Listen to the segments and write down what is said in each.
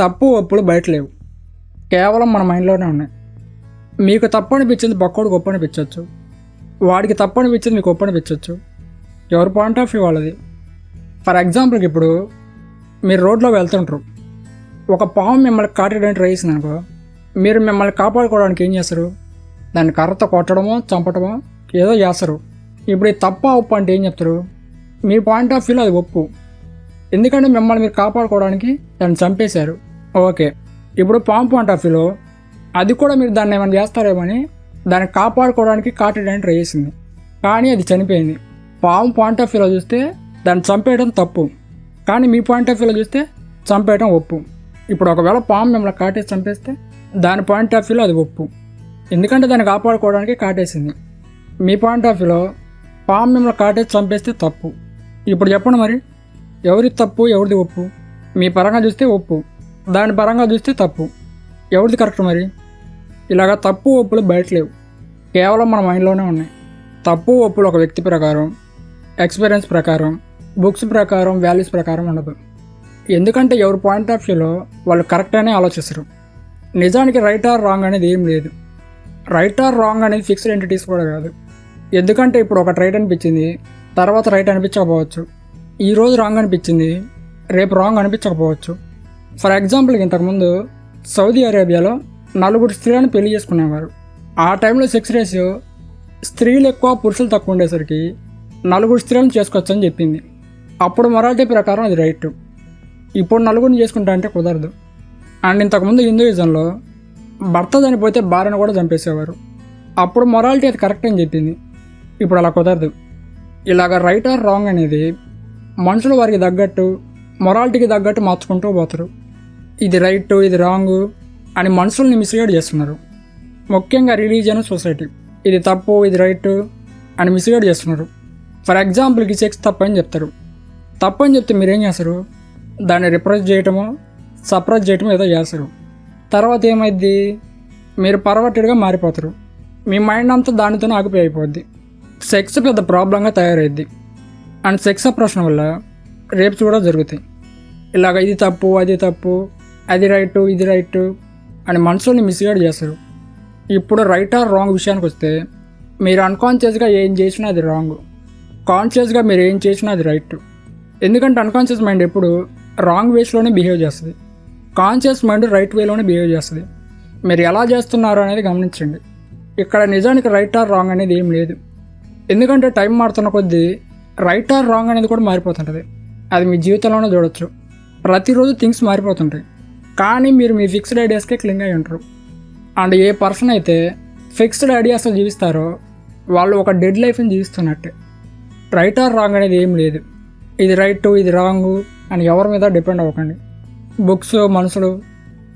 తప్పు ఒప్పులు బయట లేవు. కేవలం మన మైండ్లోనే ఉన్నాయి. మీకు తప్పు అనిపించింది పక్కోడు గొప్ప అనిపించవచ్చు. వాడికి తప్పు అనిపించింది మీకు గొప్ప అనిపించవచ్చు. ఎవరి పాయింట్ ఆఫ్ వ్యూ వాళ్ళది. ఫర్ ఎగ్జాంపుల్కి ఇప్పుడు మీరు రోడ్లో వెళ్తుంటారు. ఒక పాము మిమ్మల్ని కాటడానికి ట్రై చేసింది అనుకో మీరు మిమ్మల్ని కాపాడుకోవడానికి ఏం చేస్తారు? దాన్ని కర్రతో కొట్టడమో చంపడమో ఏదో చేస్తారు. ఇప్పుడు ఈ తప్ప ఒప్పు అంటే ఏం చెప్తారు? మీ పాయింట్ ఆఫ్ వ్యూలో అది ఒప్పు. ఎందుకంటే మిమ్మల్ని మీరు కాపాడుకోవడానికి దాన్ని చంపేశారు. ఓకే. ఇప్పుడు పామ్ పాయింట్ ఆఫ్ వ్యూలో అది కూడా మీరు దాన్ని ఏమైనా చేస్తారేమని దాన్ని కాపాడుకోవడానికి కాటడానికి ట్రై చేసింది. కానీ అది చనిపోయింది. పాము పాయింట్ ఆఫ్ వ్యూలో చూస్తే దాన్ని చంపేయడం తప్పు. కానీ మీ పాయింట్ ఆఫ్ వ్యూలో చూస్తే చంపేయడం ఒప్పు. ఇప్పుడు ఒకవేళ పాము మిమ్మల్ని కాటేసి చంపేస్తే దాని పాయింట్ ఆఫ్ వ్యూలో అది ఒప్పు. ఎందుకంటే దాన్ని కాపాడుకోవడానికి కాటేసింది. మీ పాయింట్ ఆఫ్ వ్యూలో పాము మిమ్మల్ని కాటేసి చంపేస్తే తప్పు. ఇప్పుడు చెప్పండి మరి ఎవరి తప్పు ఎవరిది ఒప్పు? మీ పరంగా చూస్తే ఒప్పు. దాని పరంగా చూస్తే తప్పు. ఎవరిది కరెక్ట్ మరి? ఇలాగ తప్పు ఒప్పులు బయట లేవు. కేవలం మన మైండ్లోనే ఉన్నాయి. తప్పు ఒప్పులు ఒక వ్యక్తి ప్రకారం ఎక్స్పీరియన్స్ ప్రకారం బుక్స్ ప్రకారం వాల్యూస్ ప్రకారం ఉండదు. ఎందుకంటే ఎవరి పాయింట్ ఆఫ్ వ్యూలో వాళ్ళు కరెక్ట్ అనే ఆలోచిస్తారు. నిజానికి రైట్ ఆర్ రాంగ్ అనేది ఏం లేదు. రైట్ ఆర్ రాంగ్ అనేది ఫిక్స్డ్ ఎంటిటీస్ కూడా కాదు. ఎందుకంటే ఇప్పుడు ఒకటి రైట్ అనిపించింది తర్వాత రైట్ అనిపించకపోవచ్చు. ఈరోజు రాంగ్ అనిపించింది రేపు రాంగ్ అనిపించకపోవచ్చు. ఫర్ ఎగ్జాంపుల్ ఇంతకుముందు సౌదీ అరేబియాలో నలుగురు స్త్రీలను పెళ్ళి చేసుకునేవారు. ఆ టైంలో సెక్స్ రేషియో స్త్రీలు ఎక్కువ పురుషులు తక్కువ ఉండేసరికి నలుగురు స్త్రీలను చేసుకోవచ్చని చెప్పింది. అప్పుడు మొరాలిటీ ప్రకారం అది రైట్. ఇప్పుడు నలుగురిని చేసుకుంటా అంటే కుదరదు. అండ్ ఇంతకుముందు హిందూయిజంలో భర్త చనిపోతే భార్యను కూడా చంపేసేవారు. అప్పుడు మొరాలిటీ అది కరెక్ట్ అని చెప్పింది. ఇప్పుడు అలా కుదరదు. ఇలాగ రైట్ ఆర్ రాంగ్ అనేది మనుషులు వారికి తగ్గట్టు మొరాలిటీకి తగ్గట్టు మార్చుకుంటూ పోతారు. ఇది రైట్ ఇది రాంగ్ అని మనుషుల్ని మిస్గైడ్ చేస్తున్నారు. ముఖ్యంగా రిలీజియన్ సొసైటీ. ఇది తప్పు ఇది రైట్ అని మిస్గైడ్ చేస్తున్నారు. ఫర్ ఎగ్జాంపుల్కి సెక్స్ తప్పని చెప్తారు. తప్పు అని చెప్తే మీరేం చేస్తారు? దాన్ని రిప్రెస్ చేయటము సప్రెస్ చేయటమో ఏదో చేస్తారు. తర్వాత ఏమైద్ది? మీరు పర్వర్టెడ్గా మారిపోతారు. మీ మైండ్ అంతా దానితోనే ఆగిపోయి అయిపోద్ది. సెక్స్ పెద్ద ప్రాబ్లంగా తయారైద్ది. అండ్ సెక్స్ అప్రెషన్ వల్ల రేప్స్ కూడా జరుగుతాయి. ఇలాగ ఇది తప్పు అది తప్పు అది రైట్ ఇది రైట్ అని మనసులోని మిస్గైడ్ చేస్తారు. ఇప్పుడు రైట్ ఆర్ రాంగ్ విషయానికి వస్తే మీరు అన్కాన్షియస్గా ఏం చేసినా అది రాంగ్. కాన్షియస్గా మీరు ఏం చేసినా అది రైట్. ఎందుకంటే అన్కాన్షియస్ మైండ్ ఎప్పుడు రాంగ్ వేస్లోనే బిహేవ్ చేస్తుంది. కాన్షియస్ మైండ్ రైట్ వేలోనే బిహేవ్ చేస్తుంది. మీరు ఎలా చేస్తున్నారు అనేది గమనించండి. ఇక్కడ నిజానికి రైట్ ఆర్ రాంగ్ అనేది ఏం లేదు. ఎందుకంటే టైం మారుతున్న కొద్దీ రైట్ ఆర్ రాంగ్ అనేది కూడా మారిపోతుంటుంది. అది మీ జీవితంలోనే చూడొచ్చు. ప్రతిరోజు థింగ్స్ మారిపోతుంటాయి. కానీ మీరు మీ ఫిక్స్డ్ ఐడియాస్కే క్లింగ్ అయి ఉంటారు. అండ్ ఏ పర్సన్ అయితే ఫిక్స్డ్ ఐడియాస్తో జీవిస్తారో వాళ్ళు ఒక డెడ్ లైఫ్ని జీవిస్తున్నట్టే. రైట్ ఆర్ రాంగ్ అనేది ఏం లేదు. ఇది రైట్ ఇది రాంగ్ అని ఎవరి మీద డిపెండ్ అవ్వకండి. బుక్స్ మనుషులు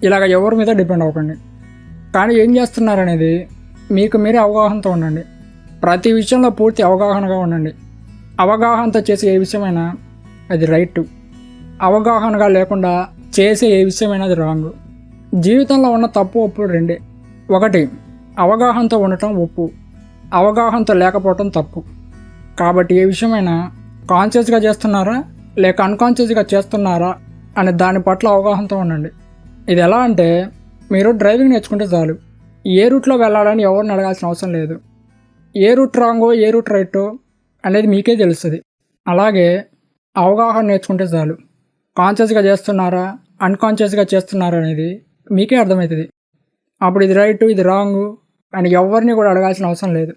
ఇలాగ ఎవరి మీద డిపెండ్ అవ్వకండి. కానీ ఏం చేస్తున్నారనేది మీకు మీరే అవగాహనతో ఉండండి. ప్రతి విషయంలో పూర్తి అవగాహనగా ఉండండి. అవగాహనతో చేసే ఏ విషయమైనా అది రైట్ అవగాహనగా లేకుండా చేసే ఏ విషయమైనా అది రాంగ్ జీవితంలో ఉన్న తప్పు ఒప్పు రెండే. ఒకటి అవగాహనతో ఉండటం ఒప్పు. అవగాహనతో లేకపోవటం తప్పు. కాబట్టి ఏ విషయమైనా కాన్షియస్గా చేస్తున్నారా లేక అన్కాన్షియస్గా చేస్తున్నారా అనే దాని పట్ల అవగాహనతో ఉండండి. ఇది ఎలా అంటే మీరు డ్రైవింగ్ నేర్చుకుంటే చాలు. ఏ రూట్లో వెళ్ళాలని ఎవరిని అడగాల్సిన అవసరం లేదు. ఏ రూట్ రాంగో ఏ రూట్ రైటో అనేది మీకే తెలుస్తుంది. అలాగే అవగాహన నేర్చుకుంటే చాలు. కాన్షియస్గా చేస్తున్నారా? అన్కాన్షియస్గా చేస్తున్నారా అనేది మీకే అర్థమవుతుంది. అప్పుడు ఇది రైట్ ఇది రాంగ్ అని ఎవరిని కూడా అడగాల్సిన అవసరం లేదు.